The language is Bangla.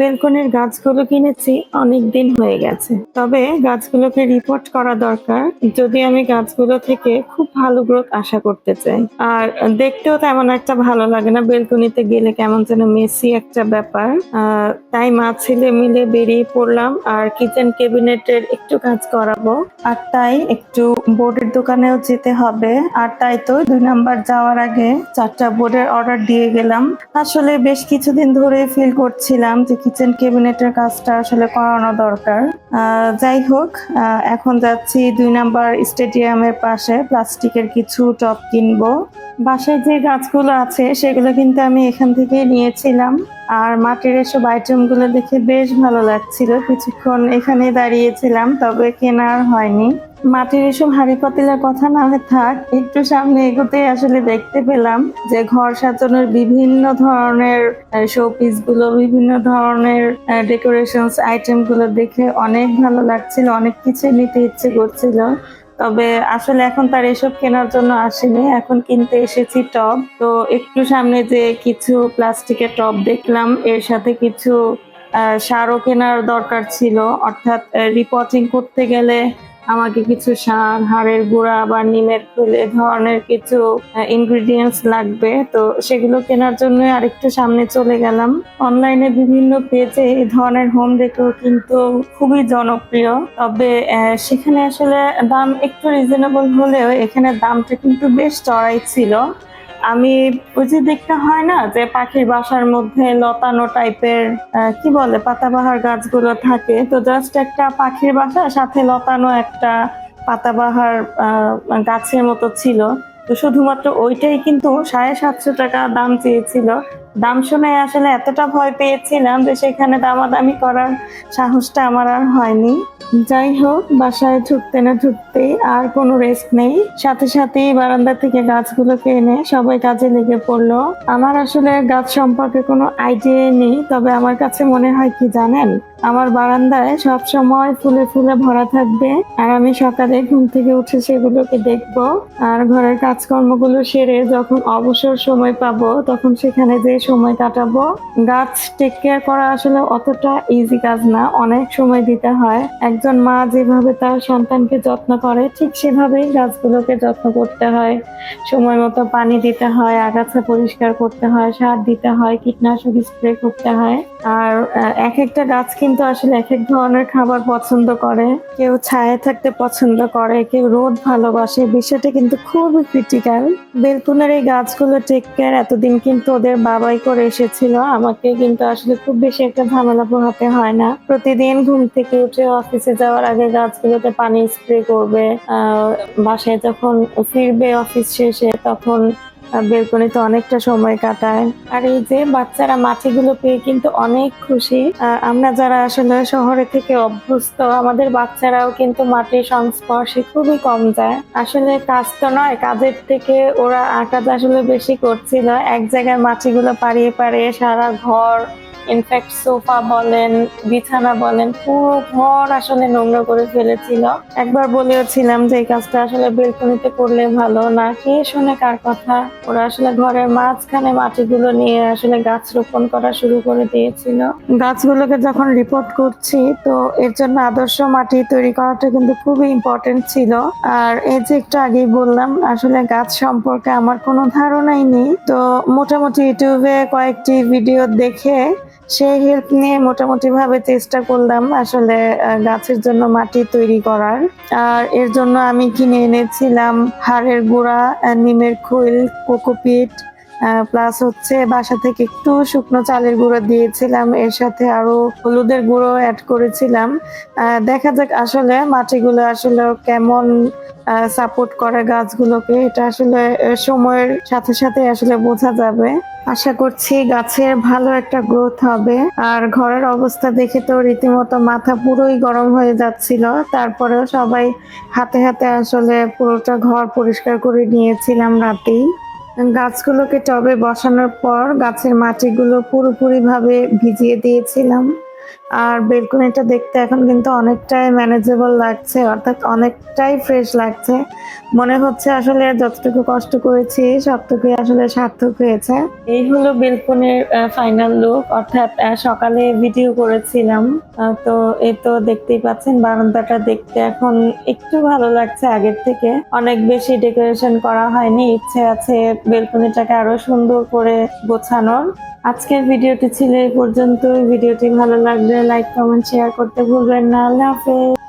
বেলকনির গাছগুলো কিনেছি, অনেক দিন হয়ে গেছে। তবে গাছগুলোকে রিপোর্ট করা দরকার, যদি আমি গাছগুলো থেকে খুব ভালো গ্রোথ আশা করতে চাই। আর দেখতেও তেমন একটা ভালো লাগে না বেলকনিতে গেলে কেমন যেন মেসি একটা ব্যাপার। তাই মা ছেলে মিলে বেরিয়ে পড়লাম আর কিচেন ক্যাবিনেটের একটু কাজ করাবো। আর তাই একটু বোর্ডের দোকানেও যেতে হবে। আর তাই তো দুই নাম্বার যাওয়ার আগে চারটা বোর্ডের অর্ডার দিয়ে গেলাম। আসলে বেশ কিছুদিন ধরে ফিল করছিলাম কিচেন ক্যাবিনেটের কাজটা আসলে করানো দরকার। যাই হোক এখন যাচ্ছি দুই নাম্বার স্টেডিয়ামের পাশে, প্লাস্টিকের কিছু টপ কিনবো। বাসায় যে গাছগুলো আছে, সেগুলো কিন্তু আমি এখান থেকে নিয়েছিলাম। আর মাটির এসব আইটেমগুলো দেখে বেশ ভালো লাগছিল। কিছুক্ষণ এখানে দাঁড়িয়েছিলাম, তবে কেনার হয়নি। মাটির এসব হাড়ি পাতিলের কথা না থাক, একটু সামনে এগোতে আসলে দেখতে পেলাম যে ঘর সাজানোর বিভিন্ন ধরনের শোপিসগুলো বিভিন্ন ধরনের ডেকোরেশন আইটেমগুলো দেখে অনেক ভালো লাগছিল, অনেক কিছু নিতে ইচ্ছে করছিল। তবে আসলে এখন তার এসব কেনার জন্য আসেনি, এখন কিনতে এসেছি টব। তো একটু সামনে যে কিছু প্লাস্টিকের টব দেখলাম, এর সাথে কিছু সারও কেনার দরকার ছিল। অর্থাৎ রিপোর্টিং করতে গেলে আমাকে কিছু শাক, হাড়ের গুঁড়া বা নিমের ফুল এ ধরনের কিছু ইনগ্রিডিয়েন্টস লাগবে। তো সেগুলো কেনার জন্য আরেকটু সামনে চলে গেলাম। অনলাইনে বিভিন্ন পেজে এই ধরনের হোম ডেকোর কিন্তু খুবই জনপ্রিয়। তবে সেখানে আসলে দাম একটু রিজনেবল হলেও এখানে দামটা কিন্তু বেশ চড়াই ছিল। আমি ওই যে দেখতে হয় না যে পাখির বাসার মধ্যে লতানো টাইপের কি বলে, পাতাবাহার গাছগুলো থাকে? তো জাস্ট একটা পাখির বাসা, সাথে লতানো একটা পাতাবাহার গাছের মতো ছিল। তো শুধুমাত্র ওইটাই কিন্তু সাড়ে সাতশো টাকা দাম চেয়েছিল। দাম শুনে আসলে এতটা ভয় পেয়েছিলাম যে সেখানে দামাদামি করার সাহসটা আমার আর হয়নি। যাই হোক বাসায় ঢুকতে না ঢুকতে আর কোনো রেস্ট নেই। সাথে সাথেই বারান্দা থেকে গাছগুলোকে এনে সবাই কাজে লেগে পড়ল। আমার আসলে গাছ সম্পর্কে কোনো আইডিয়া নেই, তবে আমার কাছে মনে হয় কি জানেন? আমার বারান্দায় সব সময় ফুলে ফুলে ভরা থাকবে, আর আমি সকালে ঘুম থেকে উঠে সেগুলোকে দেখব। আর ঘরের কাজকর্মগুলো সেরে যখন অবসর সময় পাবো, তখন সেখানে যে সময় কাটাবো। গাছ টেক কেয়ার করা আসলে অতটা ইজি কাজ না, অনেক সময় দিতে হয়। একজন মা যেভাবে তার সন্তানকে যত্ন করে, ঠিক সেভাবেই গাছগুলোকে যত্ন করতে হয়। সময় মতো পানি দিতে হয়, আগাছা পরিষ্কার করতে হয়, সার দিতে হয়, কীটনাশক স্প্রে করতে হয়। আর এক একটা গাছ কিন্তু আসলে এক এক ধরনের খাবার পছন্দ করে। কেউ ছায়া থাকতে পছন্দ করে, কেউ রোদ ভালোবাসে, বিষয়টা কিন্তু খুবই ক্রিটিক্যাল বেলকুনের এই গাছগুলো টেক কেয়ার এতদিন কিন্তু ওদের বাবাই করে এসেছিল। আমাকে কিন্তু আসলে খুব বেশি একটা ঝামেলা পোহাতে হয় না। প্রতিদিন ঘুম থেকে উঠে অফিসে যাওয়ার আগে গাছগুলোতে পানি স্প্রে করবে বাসায় যখন ফিরবে অফিস শেষে তখন বেলকনিতে অনেকটা সময় কাটায়। আর এই যে বাচ্চারা মাটিগুলো পেয়ে কিন্তু অনেক খুশি। আমরা যারা আসলে শহরে থেকে অভ্যস্ত, আমাদের বাচ্চারাও কিন্তু মাটির সংস্পর্শে খুবই কম যায়। আসলে কাজ তো নয়, কাজের থেকে ওরা আকাজ আসলে বেশি করছিল। এক জায়গায় মাটিগুলো পাড়িয়ে পাড়িয়ে সারা ঘর ইনফ্যাক্ট সোফা বলেন, বিছানা বলেন, পুরো ঘর আসলে নোংরা করে ফেলেছিল। একবার বলেওছিলাম যে, এই কাজটা আসলে বেলকনিতে করলে ভালো, না কে শুনে কার কথা? ওরা আসলে ঘরের মাঝখানে মাটিগুলো নিয়ে আসলে গাছ রোপণ করা শুরু করে দিয়েছিল। গাছগুলোকে যখন রিপোর্ট করছি, তো এর জন্য আদর্শ মাটি তৈরি করাটা কিন্তু খুবই ইম্পর্টেন্ট ছিল। আর এই যে একটু আগেই বললাম, আসলে গাছ সম্পর্কে আমার কোনো ধারণাই নেই। তো মোটামুটি ইউটিউবে কয়েকটি ভিডিও দেখে সেই হেল্প নিয়ে মোটামুটি ভাবে চেষ্টা করলাম আসলে গাছের জন্য মাটি তৈরি করার। আর এর জন্য আমি কিনে এনেছিলাম হাড়ের গুঁড়া নিমের খৈল, কোকোপিট প্লাস হচ্ছে বাসা থেকে একটু শুকনো চালের গুঁড়ো দিয়েছিলাম, এর সাথে আরও হলুদের গুঁড়ো অ্যাড করেছিলাম। দেখা যাক আসলে মাটিগুলো আসলে কেমন সাপোর্ট করে গাছগুলোকে, এটা আসলে সময়ের সাথে সাথে আসলে বোঝা যাবে। আশা করছি গাছের ভালো একটা গ্রোথ হবে। আর ঘরের অবস্থা দেখে তো রীতিমতো মাথা পুরোই গরম হয়ে যাচ্ছিল। তারপরেও সবাই হাতে হাতে আসলে পুরোটা ঘর পরিষ্কার করে নিয়েছিলাম রাতেই। গাছগুলোকে টবে বসানোর পর গাছের মাটিগুলো পুরোপুরিভাবে ভিজিয়ে দিয়েছিলাম। আর বেলকনিটা দেখতে এখন কিন্তু অনেকটাই ম্যানেজেবল লাগছে, অর্থাৎ অনেকটাই ফ্রেশ লাগছে। মনে হচ্ছে আসলে যতটুকু কষ্ট করেছি, সবটুকুই আসলে সার্থক হয়েছে। এই হলো বেলকনির ফাইনাল লুক অর্থাৎ সকালে ভিডিও করেছিলাম। তো এই তো দেখতেই পাচ্ছেন, বারান্দাটা দেখতে এখন একটু ভালো লাগছে আগের থেকে। অনেক বেশি ডেকোরেশন করা হয়নি, ইচ্ছে আছে বেলকনিটাকে আরও সুন্দর করে গোছানোর। আজকের ভিডিওটি ছিল এই পর্যন্ত ভিডিওটি ভালো লাগলে লাইক কমেন্ট শেয়ার করতে ভুলবেন না। আল্লাহ হাফেজ।